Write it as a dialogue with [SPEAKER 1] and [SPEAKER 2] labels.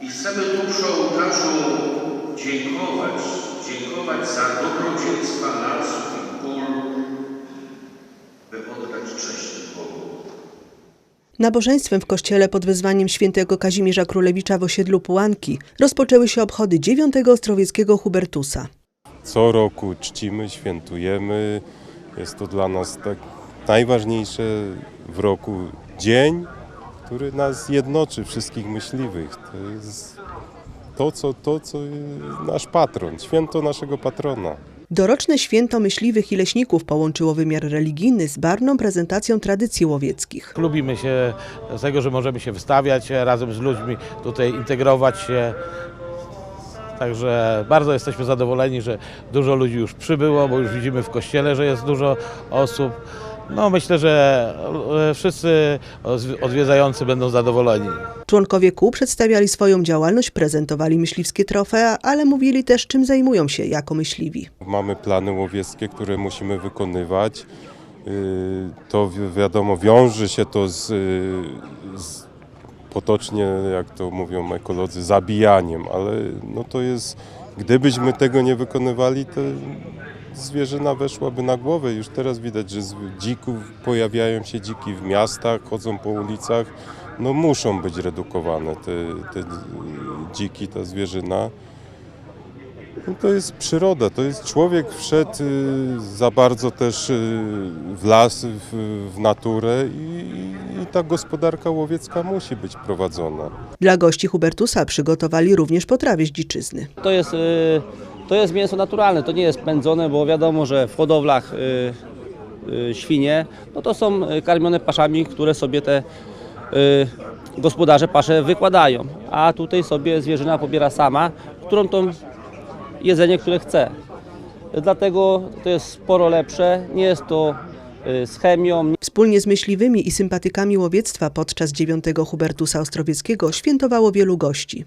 [SPEAKER 1] I chcemy tu przy ołtarzu dziękować, dziękować za dobrodziejstwa lasów i pól, by oddać cześć Bogu.
[SPEAKER 2] Nabożeństwem w kościele pod wezwaniem świętego Kazimierza Królewicza w osiedlu Pułanki rozpoczęły się obchody dziewiątego ostrowieckiego Hubertusa.
[SPEAKER 3] Co roku czcimy, świętujemy. Jest to dla nas tak najważniejsze w roku dzień, który nas jednoczy, wszystkich myśliwych. To jest to, co, to, co nasz patron, święto naszego patrona.
[SPEAKER 2] Doroczne święto myśliwych i leśników połączyło wymiar religijny z barwną prezentacją tradycji łowieckich.
[SPEAKER 4] Lubimy się z tego, że możemy się wystawiać razem z ludźmi, tutaj integrować się. Także bardzo jesteśmy zadowoleni, że dużo ludzi już przybyło, bo już widzimy w kościele, że jest dużo osób. No myślę, że e, wszyscy odwiedzający będą zadowoleni.
[SPEAKER 2] Członkowie kół przedstawiali swoją działalność, prezentowali myśliwskie trofea, ale mówili też, czym zajmują się jako myśliwi.
[SPEAKER 3] Mamy plany łowieckie, które musimy wykonywać. Yy, To wi- wiadomo, wiąże się to z, yy, z potocznie, jak to mówią ekolodzy, zabijaniem, ale no to jest, gdybyśmy tego nie wykonywali, to zwierzyna weszłaby na głowę. Już teraz widać, że z dzików pojawiają się dziki w miastach, chodzą po ulicach. No muszą być redukowane te, te dziki, ta zwierzyna. No to jest przyroda, to jest człowiek wszedł y, za bardzo też y, w las, w, w naturę i, i ta gospodarka łowiecka musi być prowadzona.
[SPEAKER 2] Dla gości Hubertusa przygotowali również potrawy z dziczyzny.
[SPEAKER 5] To jest, y, to jest mięso naturalne, to nie jest pędzone, bo wiadomo, że w hodowlach y, y, świnie, no to są y, karmione paszami, które sobie te gospodarze pasze wykładają, a tutaj sobie zwierzyna pobiera sama, którą to jedzenie, które chce. Dlatego to jest sporo lepsze, nie jest to z chemią,
[SPEAKER 2] Wspólnie z myśliwymi i sympatykami łowiectwa podczas dziewiątego Hubertusa Ostrowieckiego świętowało wielu gości.